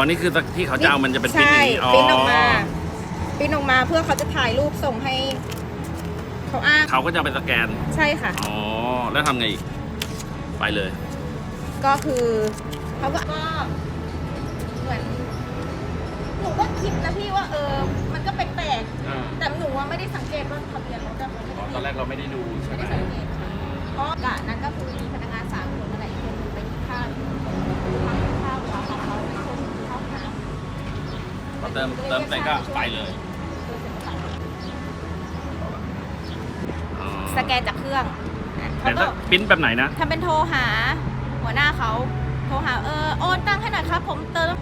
อ๋อนี่คือที่เขาจะเอามันจะเป็นปิ้นอใช่ย่างนี้อ๋อปริ้นออกมาปริ้นออกมาเพื่อเขาจะถ่ายรูปส่งให้เขาอ้างเขาก็จะเอาไปสแกน ใช่ค่ะ อ๋อ แล้วทำไงอีก ไปเลย ก็คือเขาก็ก็เหมือนหนูก็คิดนะพี่ว่าเออ มันก็แปลกๆแต่หนูว่าไม่ได้สังเกตว่าทะเบียนรถอะมันไม่ได้ตอนแรกเราไม่ได้ดูใช่ไม่ไหมได้สังเกตค่ะเพราะกะนั้นก็คือ เติมเติมเสร็จก็ไปเลย อ๋อสแกนจากเครื่องอะแต่เขาก็ถ้าปิ้นแบบไหนนะ ทำเป็นโทรหา หัวหน้าเขาโทรหาเออโอนตังค์ให้หน่อยครับ ผมเติม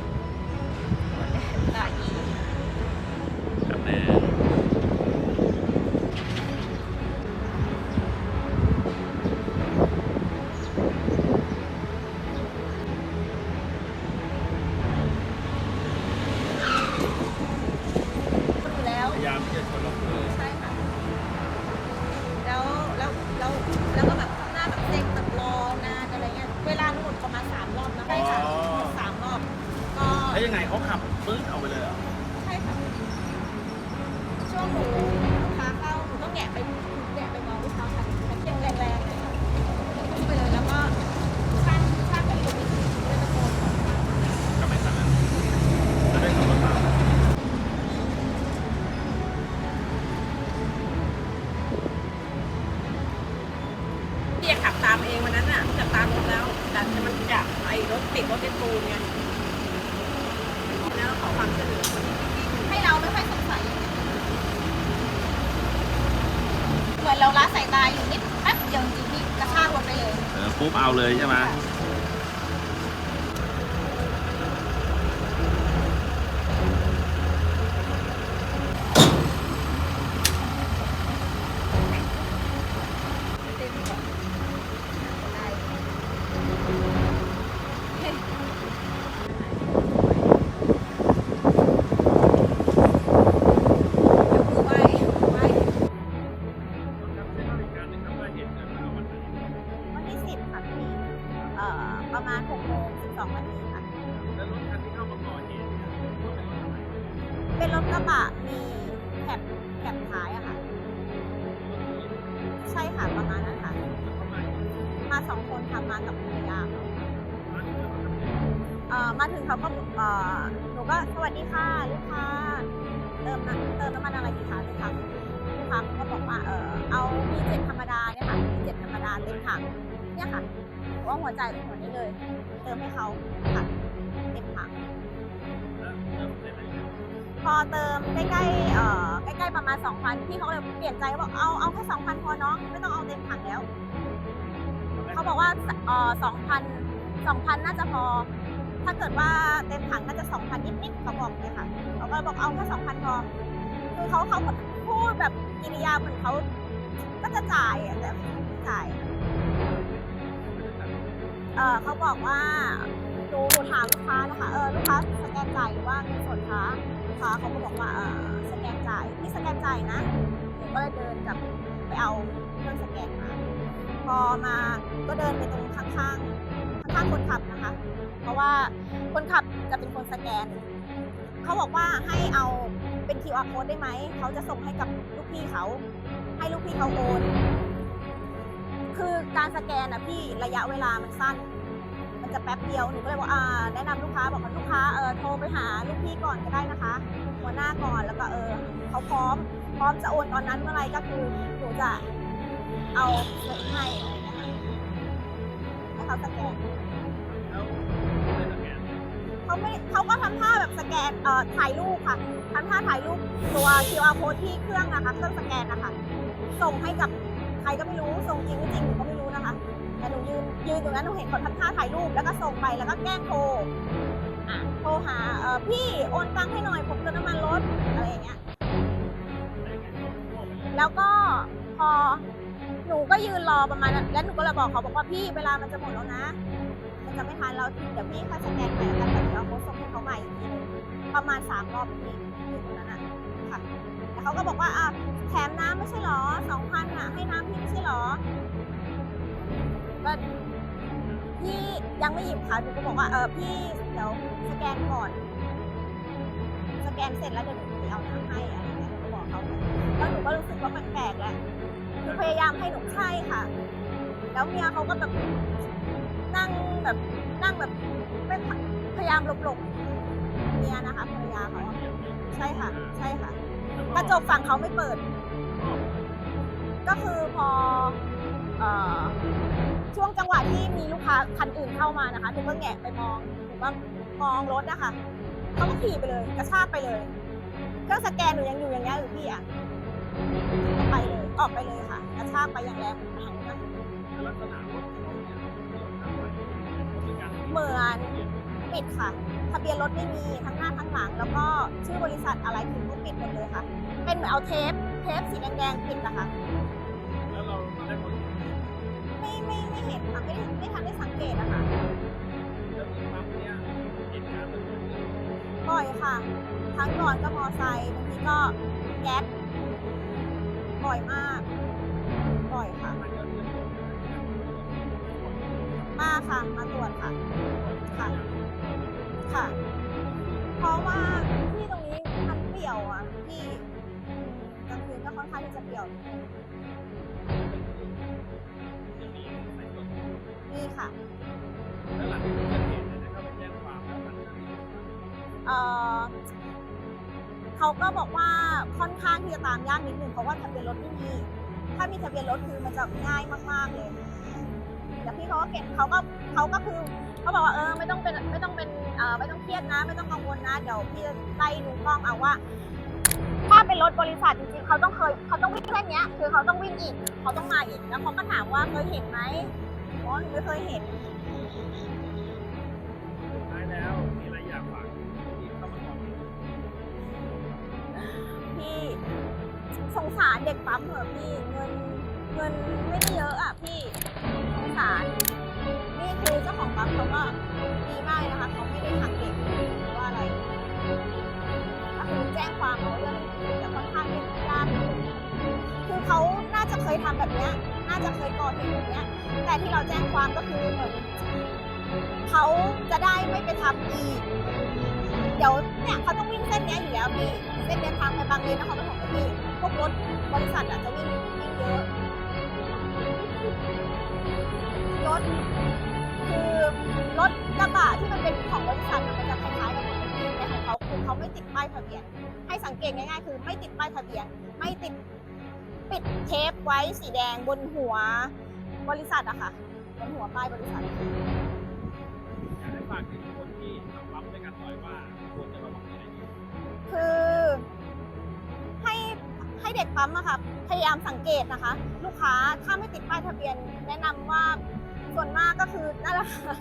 แล้วยังไงเขาขับปื๊ดเอาไปเลยเหรอใช่ค่ะช่วงหนูลูกค้าเข้าหนูต้องแงะไปแงะไปมองลูกค้าค่ะมันยังแรงๆเลยค่ะพุ่งไปเลยแล้วก็ช่างช่างก็อยู่ในในตะโกนบอกก็ไม่ทันแล้วจะได้ขับรถตามพี่ขับตามเองวันนั้นน่ะขับตามรถแล้วแต่มันจะไอ้รถติดรถเป็นปูนไง ความช่วยเหลือคนที่วิ่งให้เราไม่ค่อยสงสัยเหมือนเราละสายตาอยู่นิดแป๊บเดียวจริงๆพี่กระชากรถไปเลย เออปุ๊บเอาเลยใช่ไหมเต็ เอ่อประมาณหกโมงสิบสองนาทีค่ะ แล้วรถคันที่เข้ามาก่อเหตุเนี่ยเขาเป็นรถอะไรเป็นรถกระบะมีแคปแคปท้ายอะค่ะ ใช่ค่ะประมาณนั้นค่ะมาสองคนทำมากับภรรยาเขาเอ่อมาถึงเขาก็เอ่อหนูก็สวัสดีค่ะลูกค้าเติมน้ำเติมน้ำมันอะไรดีคะลูกค้าลูกค้าเขาก็บอกว่าเออเอามีเจ็ดธรรมดาเนี่ยค่ะมีเจ็ดธรรมดาเต็มถังเนี่ยค่ะ ว่าหัวใจหัวนี้เลย เติมให้เขาค่ะเต็มถังพอเติมใกล้ๆเอ่อใกล้ๆประมาณ2,000พี่เขาเลยเปลี่ยนใจบอกเอาเอาแค่2,000พอน้องไม่ต้องเอาเต็มถังแล้ว เขาบอกว่าเอ่อ2,000 2,000น่าจะพอ ถ้าเกิดว่าเต็มถังน่าจะ2,000นิดๆเขาบอกเลยค่ะเขาก็บอกเอาแค่2,000พอคือเขาเขาพูดแบบกิริยาเหมือนเขาก็จะจ่ายอะแต่ไม่จ่าย เออเขาบอกว่าหนูถามลูกค้านะคะ เออลูกค้าสแกนจ่ายหรือว่าเงินสดคะลูกค้าเขาก็บอกว่าเออสแกนจ่ายพี่สแกนจ่ายนะหนูก็เลยเดินกลับไปเอาเครื่องสแกนมา พอมาก็เดินไปตรงข้างๆข้างๆคนขับนะคะ เพราะว่าคนขับจะเป็นคนสแกนเขาบอกว่าให้เอาเป็น QR code ได้ไหม เขาจะส่งให้กับลูกพี่เขา ให้ลูกพี่เขาโอน คือการสแกนอะพี่ระยะเวลามันสั้น มันจะแป๊บเดียวหนูก็เลยบอกอ่าแนะนำลูกค้าบอกกับลูกค้าเออโทรไปหาลูกพี่ก่อนก็ได้นะคะหัวหน้าก่อนแล้วก็เออเขาพร้อม พร้อมจะโอนตอนนั้นเมื่อไหรก็คือหนูจะเอาเงินให้อะไรอย่างเงี้ยค่ะให้เขาสแกนเขาไม่เขาก็ทำท่าแบบสแกนเอ่อถ่ายรูปค่ะทำท่าถ่ายรูปตัว QR code ที่เครื่องนะคะเครื่องสแกนนะคะส่งให้กับใค รก็ไม่รู้ส่งจริงไม่จริงหนูก็ไม่รู้นะคะ แต่หนูยืนยืนตรงนั้นหนูเห็นคนทำท่าถ่ายรูปแล้วก็ส่งไปแล้วก็แกล้งโทรโทรหาเออพี่โอนตังค์ให้หน่อยผมเติมน้ำมันรถอะไรอย่างเงี้ย แล้วก็พอหนูก็ยืนรอประมาณนั้นแล้วหนูก็เลยบอกเขาบอกว่าพี่เวลามันจะหมดแล้วนะมันจะไม่ทันเราเดี๋ยวพี่ค่อยสแกนไปแล้วกันแต่เดี๋ยวเราโพสต์ส่งให้เขาใหม่อีกทีนึงประมาณสามรอบพี่อยู่ตรงนั้นอะ ค่ะแล้วเขาก็บอกว่าอะแถมน้ำไม่ใช่หรอสองพันอะให้น้ำพี่ไม่ใช่หรอก็พี่ยังไม่หยิบค่ะหนูก็บอกว่าเออพี่เดี๋ยวสแกนก่อน สแกนเสร็จแล้วเดี๋ยวหนูไปเอาน้ำให้อะไรอย่างเงี้ยหนูก็บอกเขาแล้วหนูก็รู้สึกว่ามันแปลกแหละคือพยายามให้หนูใช่ค่ะ แล้วเมียเขาก็แบบนั่งแบบนั่งแบบไม่พยายามหลบๆเมียนะคะภรรยาเขา ใช่ค่ะใช่ค่ะกระจกฝั่งเขาไม่เปิด ก็คือพอเอ่อช่วงจังหวะที่มีลูกค้าคันอื่นเข้ามานะคะหนูก็แงะไปมองหนูก็มองรถนะคะเขาก็ขี่ไปเลย กระชากไปเลยเครื่องสแกนหนูยังอยู่อย่างเงี้ยหรือพี่อะก็ไปเลยออกไปเลยค่ะกระชากไปอย่างแรงทางนั้นลักษณะรถเขาเนี่ยที่เราทำไว้เขามีการเหมือนปิดค่ะ ทะเบียนรถไม่มีทั้ง หน้างหลัง แล้วก็ชื่อบริษัทอะไรคือก็ปิดหมดเลยค่ะ เป็นเหมือนเอาเทปเทปสีแดงๆปิดนะคะแล้วเราได้ผลไม่ไม่ไม่เห็นค่ะไม่ได้ไม่ทันได้สังเกตอะค่ะแล้วปั๊มเนี่ยเหตุการณ์มันเกิดขึ้นบ่อยค่ะทั้งก่อนก็มอไซค์บางทีก็แก๊สบ่อยมากบ่อยค่ะ มันก็เรื่อมาค่ะ มาตรวจค่ะ ค่ะ ค่ะ เพราะว่าที่ตรงนี้มันเปี่ยวอะพี่กลางคืนก็ค่อนข้างที่จะเปี่ยว นี่ค่ะแล้วหลังจากเกิดเหตุเนี่ยได้เข้าไปแจ้งความแล้วหลังจากนี้เอ่อเขาก็บอกว่าค่อนข้างที่จะตามยากนิดนึงเพราะว่าทะเบียนรถไม่มี ถ้ามีทะเบียนรถคือมันจะง่ายมากๆเลย แต่พี่เขาก็เก็บเขาก็เขาก็คือเขาบอกว่าเออไม่ต้องเป็นไม่ต้องเป็นเอ่อไม่ต้องเครียดนะ ไม่ต้องกังวลนะเดี๋ยวพี่จะไล่ดูกล้องเอาว่า ถ้าเป็นรถบริษัทจริงๆเขาต้องเคยเขาต้องวิ่งแค่เนี้ย คือเขาต้องวิ่งอีกเขาต้องมาอีกแล้วเขาก็ถามว่าเคยเห็นไหมอ๋อหนูไม่เคยเห็นสุดท้ายแล้วมีอะไรอยากฝากที่เข้ามาก่อนพี่สงสารเด็กปั๊มเหรอะพี่เงินเงินไม่ได้เยอะอะพี่ สาร นี่คือเจ้าของปั๊มเขาก็ดีมากนะคะเขาไม่ได้หักเด็กหรือว่าอะไรก็คือแจ้งความเอาเรื่องจะค่อนข้างที่ยากนิคือเขาน่าจะเคยทำแบบเนี้ยน่าจะเคยก่อเหตุแบบเนี้ยแต่ที่เราแจ้งความก็คือเหมือนเขาจะได้ไม่ไปทำอีกเดี๋ยวเนี่ยเขาต้องวิ่งเส้นเนี้ยอยู่แล้วพี่เส้นเนี้ยทางไปบางเลนนครปฐมนะพี่พวกรถบริษัทอาจจะวิ่งวิ่งเยอะ รถคือรถกระบะที่มันเป็นของบริษัทมันจะคล้ายๆกันหมดเลยพี่แต่ของเขาคือเขาไม่ติดป้ายทะเบียน ให้สังเกตง่ายๆ คือไม่ติดป้ายทะเบียน ไม่ติดปิดเทปไว้สีแดงบนหัวบริษัทอะค่ะบนหัวป้ายบริษัทอยากให้ฝากถึงคนที่ทำปั๊มด้วยกันหน่อยว่าควรจะ เด็กปั๊มอะค่ะพยายามสังเกตนะคะ ลูกค้าถ้าไม่ติดป้ายทะเบียน แนะนำว่าส่วนมากก็คือนั่นแหละค่ะ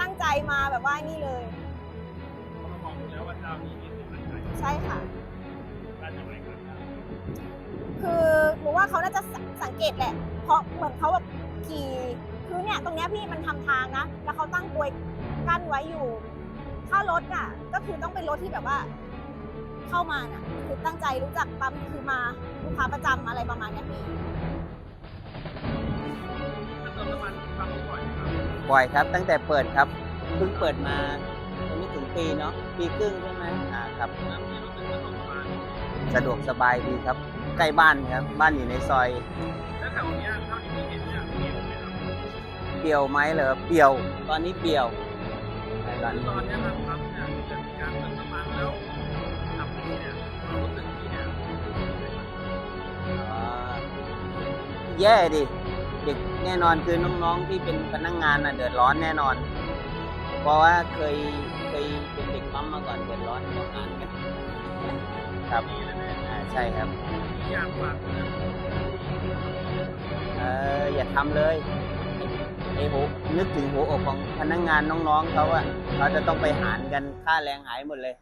ตั้งใจมาแบบว่านี่เลยเพราะเรามองดูแล้วว่าเจ้านี้มีสิทธิ์มั่นใจใช่ค่ะได้จากไหนครับคือหนูว่าเขาน่าจะสสังเกตแหละ เพราะเหมือนเขาแบบขี่คือเนี่ยตรงเนี้ยพี่มันทำทางนะแล้วเขาตั้งกลวยกั้นไว้อยู่ ถ้ารถอะ ก็คือต้องเป็นรถที่แบบว่า เข้ามาน่ะคือตั้งใจรู้จักปั๊มคือมาลูกค้าประจำอะไรประมาณเนี้ยพี่เติมน้ำมันปั๊มบ่อยไหมครับบ่อยครับ ตั้งแต่เปิดครับเพิ่งเปิดมายังไม่ถึงปีเนาะปีครึ่งใช่ไหมอ่าครับ แล้วมีรู้สึกว่าต้องประมาณสะดวกสบายดีครับ ใกล้บ้านครับ บ้านอยู่ในซอย แล้วแถวเนี้ยเท่าที่พี่เห็นเนี่ยมีไหมครับเปรียวไหมเหรอเปรียว ตอนนี้เปรียวแต่ตอนคือนี้ ตอนเนี้ยทางปั๊ แย่ดิ เด็กแน่นอนคือน้องๆที่เป็นพนักงานน่ะเดือดร้อนแน่นอน เพราะว่าเคยเคยเป็นเด็กปั๊มมาก่อนเดือดร้อนทำงานกันครับอ่าใช่ครับ อยากฝากเองเอออย่าทำเลยไอ้หัวนึกถึงหัวอกของพนักงานน้องๆเขาอะเขาจะต้องไปหารกันค่าแรงหายหมดเลย